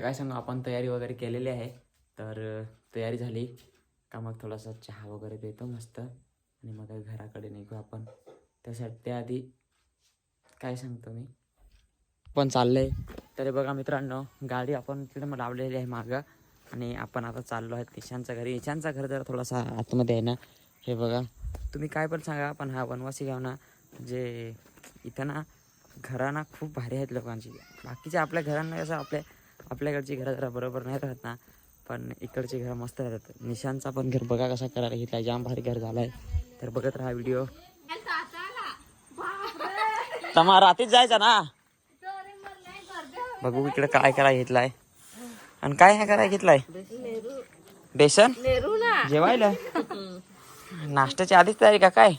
काय सांगू आपण तयारी वगैरे केलेली आहे. तर तयारी झाली. का मग थोडासा चहा वगैरे देतो मस्त. आणि मग घराकडे निघू आपण. त्यासाठी त्याआधी काय सांगतो मी? पण चाललंय. तरी बघा मित्रांनो गाडी आपण तिकडे मग लावलेली आहे मागं. आणि आपण आता चाललो आहे ईशानच्या घरी. ईशानचा घर जरा थोडासा आतमध्ये आहे ना. हे बघा. तुम्ही काय पण सांगा पण हा वनवासी गाव ना म्हणजे इथं ना घरं ना खूप भारी आहेत लोकांची. बाकीच्या आपल्या घरांना कसं आपल्या आपल्याकडची घरं जरा बरोबर नाही राहत ना पण इकडची घरं मस्त राहतात. निशांचा पण घर बघा कसा करायला घेतला जाम भारी घर झालाय. तर बघत राहा व्हिडिओ. तमा रात्रीच जायचा ना? बघू इकडे काय करायला घेतलाय. आणि काय हे करायला घेतलाय? बेसन? जेवायला? नाश्त्याची आधीच तयारी का काय?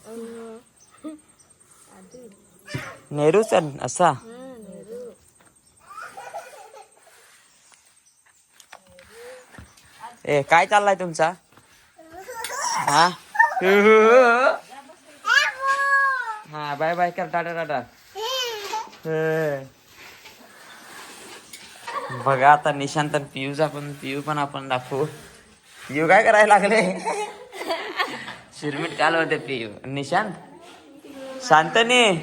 नेहरूच असा. ए काय चाललाय तुमचा? हा? हा बाय बाय कर टाटा टाटा. बघा आता निशांत पियूज पियूचा पण पियू पण आपण दाखवू. पियू काय करायला लागले? शिरमीट काल होते पियू. निशांत? शांतनी?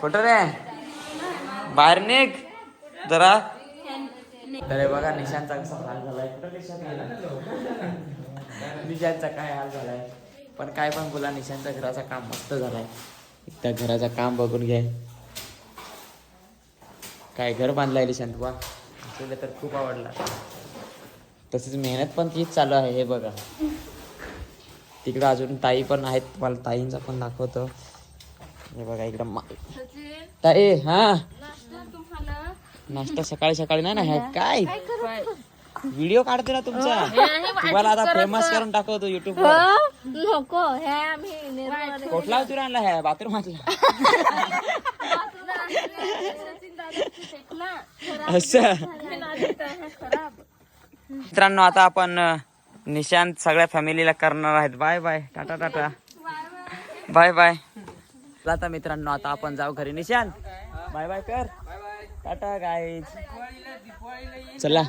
कुठं रे? बाहेर निघ. जरा. तर बघा निशांतचा कसा हाल झालाय? निशांतचा काय हाल झालाय? पण काय पण बोला निशांतच्या घराचा काम मस्त झालाय. त्या घराचं काम बघून घे. काय घर बांधलाय निशांत वा तुला तर खूप आवडला. तसेच मेहनत पण तीच चालू आहे हे बघा. तिकडं अजून ताई पण आहेत तुम्हाला ताईंचा पण दाखवतो. हे बघा इकडं ताई हा. नाश्ता सकाळी सकाळी नाही ना हे काय? व्हिडिओ काढते ना तुमचा. तुम्हाला आता फेमस करून टाकवतो युट्यूब वर. नको हे आम्ही निर्मळ कुठला उतरून आणला ह्या बाथरूमातला असं. मित्रांनो आता आपण निशांत सगळ्या फॅमिलीला करणार आहेत. Bye bye. Tata tata. Bye bye. आता मित्रांनो आता आपण जाऊ घरी. निशांत बाय बाय कर. टाटा चला.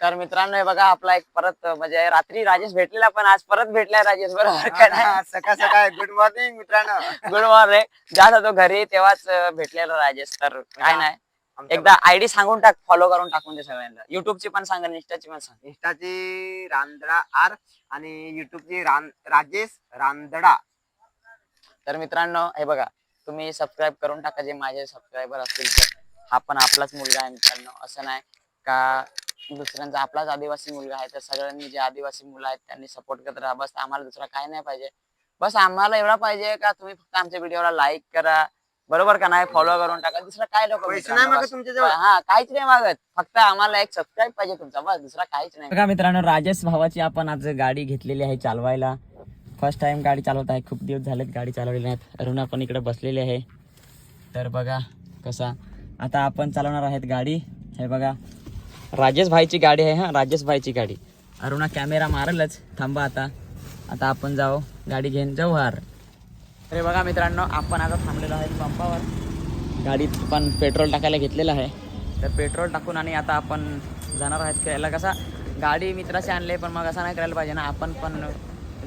तर मित्रांनो हे बघा आपला एक परत म्हणजे रात्री राजेश भेटलेला पण आज परत भेटलाय राजेश बरोबर का नाही? सकाळ सकाळ. गुड मॉर्निंग मित्रांनो. गुड मॉर्निंग जात होतो घरी तेव्हाच भेटलेला राजेश तर काय नाही. एकदा आयडी सांगून टाक फॉलो करून टाकून दे सगळ्यांना. युट्यूबची पण सांग इंस्टाची पण सांग. इंस्टाची रांदडा आर आणि युट्यूबची रान राजेश रांदडा तर मित्रांनो हे बघा तुम्ही सबस्क्राईब करून टाका जे माझे सबस्क्रायबर असतील तर. हा पण आपलाच मुलगा आहे मित्रांनो. असं नाही का दुसऱ्यांचा आपलाच आदिवासी मुलगा आहे तर सगळ्यांनी जे आदिवासी मुलं आहेत त्यांनी सपोर्ट करत राहा. बस आम्हाला दुसरा काय नाही पाहिजे. बस आम्हाला एवढा पाहिजे का तुम्ही फक्त आमच्या व्हिडिओला लाईक करा. बरोबर का नाही? फॉलो करून टाका. दुसरं काय लोक? हा काहीच नाही मागत. फक्त आम्हाला एक सबस्क्राईब पाहिजे तुमचा. बस दुसरा काहीच नाही. बघा मित्रांनो राजेश भावाची आपण आज गाडी घेतलेली आहे चालवायला. फर्स्ट टाइम गाडी चालवत आहे. खूप दिवस झालेत गाडी चालवलेली नाहीत. अरुणा पण इकडे बसलेली आहे. तर बघा कसा आता आपण चालवणार आहेत गाडी. हे बघा. राजेश भाईची गाडी आहे हा. राजेश भाईची गाडी. अरुणा कॅमेरा मारलच. थांबा आता. आता आपण जाऊ. गाडी घेऊन जाऊ हार. अरे बघा मित्रांनो आपण आता थांबलेलो आहे पंपावर. गाडीत पण पेट्रोल टाकायला घेतलेलं आहे. तर पेट्रोल टाकून आणि आता आपण जाणार आहेत करायला कसा? गाडी मित्राशी आणले पण मग असं नाही करायला पाहिजे ना. आपण पण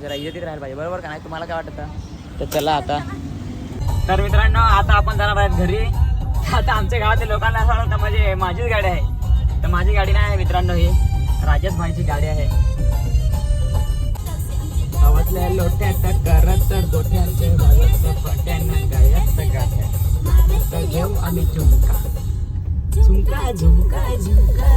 जरा इज्जतीत राहायला पाहिजे. बरोबर का नाही? तुम्हाला काय वाटतं? तर चला आता. तर मित्रांनो आता आपण जाणार आहेत घरी. आता आमच्या गावातल्या लोकांना असं वाटतं म्हणजे माझीच गाडी आहे. तर माझी गाडी नाही आहे मित्रांनो ही राजेश भाईची गाडी आहे. गावातल्या लोट्यात करत गोठ्याचे भागत पट्यानं गायत गाठ्या. घेऊ आम्ही झुमका. झुमका झुमका झुमका.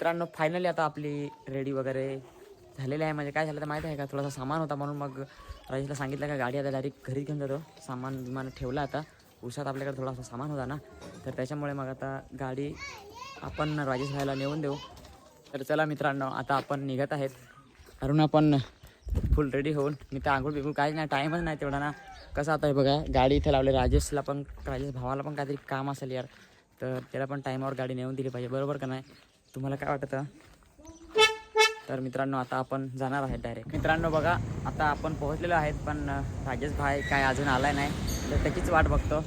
मित्रांनो फायनली आता आपली रेडी वगैरे झालेली आहे. म्हणजे काय झालं तर माहीत आहे का थोडासा सामान होता म्हणून मग राजेशला सांगितलं का गाडी आता डायरेक्ट घरी घेऊन जातो. सामान विमान ठेवला आता. उसात आपल्याकडे थोडासा सामान होता ना. तर त्याच्यामुळे मग आता गाडी आपण राजेश भाईला नेऊन देऊ. तर चला मित्रांनो आता आपण निघत आहेत. अरुण आपण फुल रेडी होऊन. मी तर आंघोळ बिघूळ काहीच नाही टाईमच नाही तेवढा ना. कसं आता आहे बघा गाडी इथे लावली. राजेशला पण राजेश भावाला पण काहीतरी काम असेल यार. तर त्याला पण टाईमावर गाडी नेऊन दिली पाहिजे. बरोबर का नाही? तुम्हाला काय वाटतं? तर मित्रांनो आता आपण जाणार आहे डायरेक्ट मित्रांनो बघा आता आपण पोहोचलेलो आहेत पण राजेश भाई काय अजून आलाय नाही. तर त्याचीच वाट बघतो.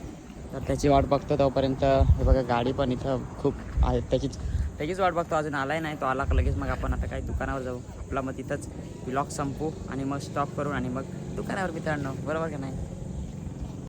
तर त्याची वाट बघतो तोपर्यंत हे बघा गाडी पण इथं खूप आहे. त्याचीच त्याचीच वाट बघतो अजून आलाय नाही तो आला का लगेच. मग आपण आता काही दुकानावर जाऊ. आपला मग तिथंच ब्लॉग संपू आणि मग स्टॉप करू आणि मग दुकानावर मित्रांनो. बरोबर का नाही?